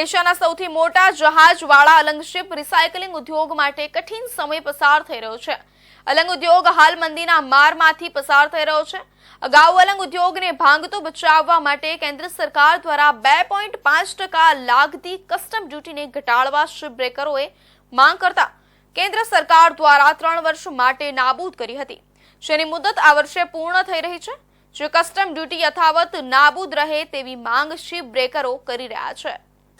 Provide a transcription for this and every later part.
એશિયાના સૌથી મોટા જહાજવાળા અલંગ શિપ રિસાયકલિંગ ઉદ્યોગ માટે કઠિન સમય પસાર થઈ રહ્યો છે. અલંગ ઉદ્યોગ હાલ મંદીના મારમાંથી પસાર થઈ રહ્યો છે. અગાઉ અલંગ ઉદ્યોગને ભાંગતો બચાવવા માટે કેન્દ્ર સરકાર દ્વારા બે પોઈન્ટ પાંચ ટકા લાગતી કસ્ટમ ડ્યુટીને ઘટાડવા શિપ બ્રેકરોએ માંગ કરતા કેન્દ્ર સરકાર દ્વારા ત્રણ વર્ષ માટે નાબૂદ કરી હતી. જેની મુદત આ વર્ષે પૂર્ણ થઈ રહી છે. જે કસ્ટમ ડ્યુટી યથાવત નાબૂદ રહે તેવી માંગ શિપ બ્રેકરો કરી રહ્યા છે.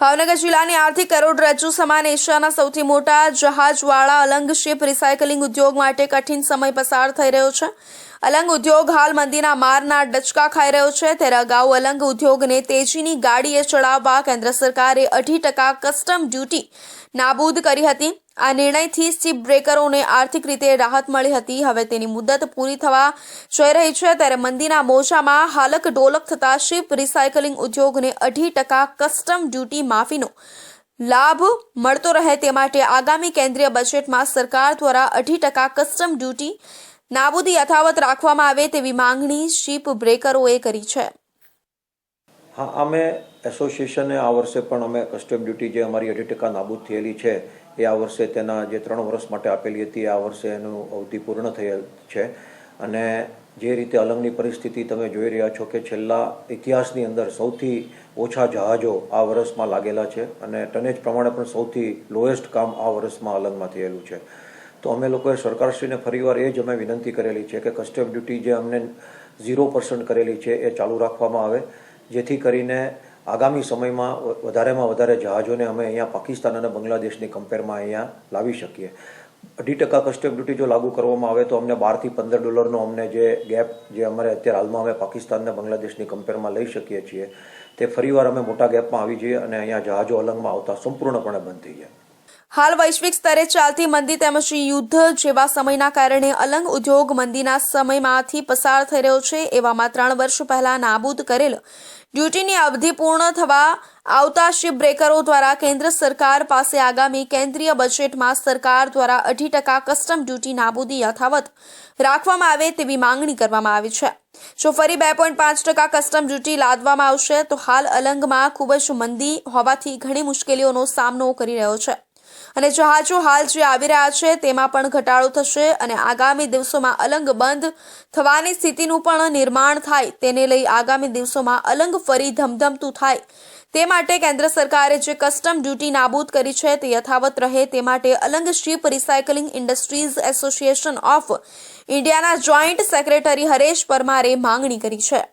ભાવનગર જિલ્લાની આર્થિક કરોડરજ્જુ સમાન એશિયાના સૌથી મોટા જહાજવાળા અલંગ શિપ રિસાયકલિંગ ઉદ્યોગ માટે કઠિન સમય પસાર થઈ રહ્યો છે. અલંગ ઉદ્યોગ હાલ મંદીના મારના ડચકા ખાઈ રહ્યો છે. ત્યારે અગાઉ અલંગ ઉદ્યોગને તેજીની ગાડીએ ચડાવવા કેન્દ્ર સરકારે અઢી ટકા કસ્ટમ ડ્યુટી નાબૂદ કરી હતી. આ નિર્ણયથી શિપ બ્રેકરોને આર્થિક રીતે રાહત મળી હતી. હવે તેની મુદત પૂરી થવા જઈ રહી છે. ત્યારે મંદીના મોજામાં હાલક ડોલક થતા શિપ રિસાયકલિંગ ઉદ્યોગને અઢી ટકા કસ્ટમ ડ્યુટી માફીનો લાભ મળતો રહે તે માટે આગામી કેન્દ્રીય બજેટમાં સરકાર દ્વારા અઢી ટકા કસ્ટમ ડ્યુટી નાબૂદી યથાવત રાખવામાં આવે તેવી માંગણી શિપ બ્રેકરોએ કરી છે. હા, અમે એસોસિએશને આ વર્ષે પણ અમે કસ્ટમ ડ્યુટી જે અમારી અઢી ટકા નાબૂદ થયેલી છે, એ આ વર્ષે તેના જે ત્રણ વર્ષ માટે આપેલી હતી, આ વર્ષે એનું અવધિ પૂર્ણ થયેલ છે. અને જે રીતે અલંગની પરિસ્થિતિ તમે જોઈ રહ્યા છો કે છેલ્લા ઇતિહાસની અંદર સૌથી ઓછા જહાજો આ વર્ષમાં લાગેલા છે અને ટનેજ પ્રમાણે પણ સૌથી લોએસ્ટ કામ આ વર્ષમાં અલંગમાં થયેલું છે. તો અમે લોકોએ સરકારશ્રીને ફરીવાર એ જ અમે વિનંતી કરેલી છે કે કસ્ટમ ડ્યુટી જે અમને ઝીરો પર્સન્ટ કરેલી છે એ ચાલુ રાખવામાં આવે, જેથી કરીને આગામી સમયમાં વધારેમાં વધારે જહાજોને અમે અહીંયા પાકિસ્તાન અને બાંગ્લાદેશની કમ્પેરમાં અહીંયા લાવી શકીએ. અઢી ટકા કસ્ટમ ડ્યુટી જો લાગુ કરવામાં આવે તો અમને બારથી પંદર ડોલરનો અમને જે ગેપ જે અમારે અત્યારે હાલમાં અમે પાકિસ્તાનને બાંગ્લાદેશની કમ્પેરમાં લઈ શકીએ છીએ, તે ફરીવાર અમે મોટા ગેપમાં આવી જઈએ અને અહીંયા જહાજો અલંગમાં આવતા સંપૂર્ણપણે બંધ થઈ જાય. હાલ વૈશ્વિક સ્તરે ચાલતી મંદી તેમજ યુદ્ધ જેવા સમયના કારણે અલંગ ઉદ્યોગ મંદીના સમયમાંથી પસાર થઈ રહ્યો છે. એવામાં ત્રણ વર્ષ પહેલા નાબૂદ કરેલ ડ્યુટીની અવધિ પૂર્ણ થવા આવતા શિપ બ્રેકરો દ્વારા કેન્દ્ર સરકાર પાસે આગામી કેન્દ્રીય બજેટમાં સરકાર દ્વારા અઢી ટકા કસ્ટમ ડ્યુટી નાબૂદી યથાવત રાખવામાં આવે તેવી માંગણી કરવામાં આવી છે. જો ફરી બે પોઈન્ટ પાંચ ટકા કસ્ટમ ડ્યુટી લાદવામાં આવશે, તો હાલ અલંગમાં ખૂબ જ મંદી હોવાથી ઘણી મુશ્કેલીઓનો સામનો કરી રહ્યો છે. અને જહાજો હાલ જે આવી રહ્યા છે, તેમાં પણ ઘટાડો થશે અને આગામી દિવસોમાં અલંગ બંધ થવાની સ્થિતિનું પણ નિર્માણ થાય. તેને લઈ આગામી દિવસોમાં અલંગ ફરી ધમધમતું થાય. તે માટે કેન્દ્ર સરકારે જે કસ્ટમ ડ્યુટી નાબૂદ કરી છે, તે યથાવત રહે. તે માટે Alang ship recycling industries association of ઇન્ડિયાના જોઈન્ટ સેક્રેટરી હરેશ પરમારે માંગણી કરી છે.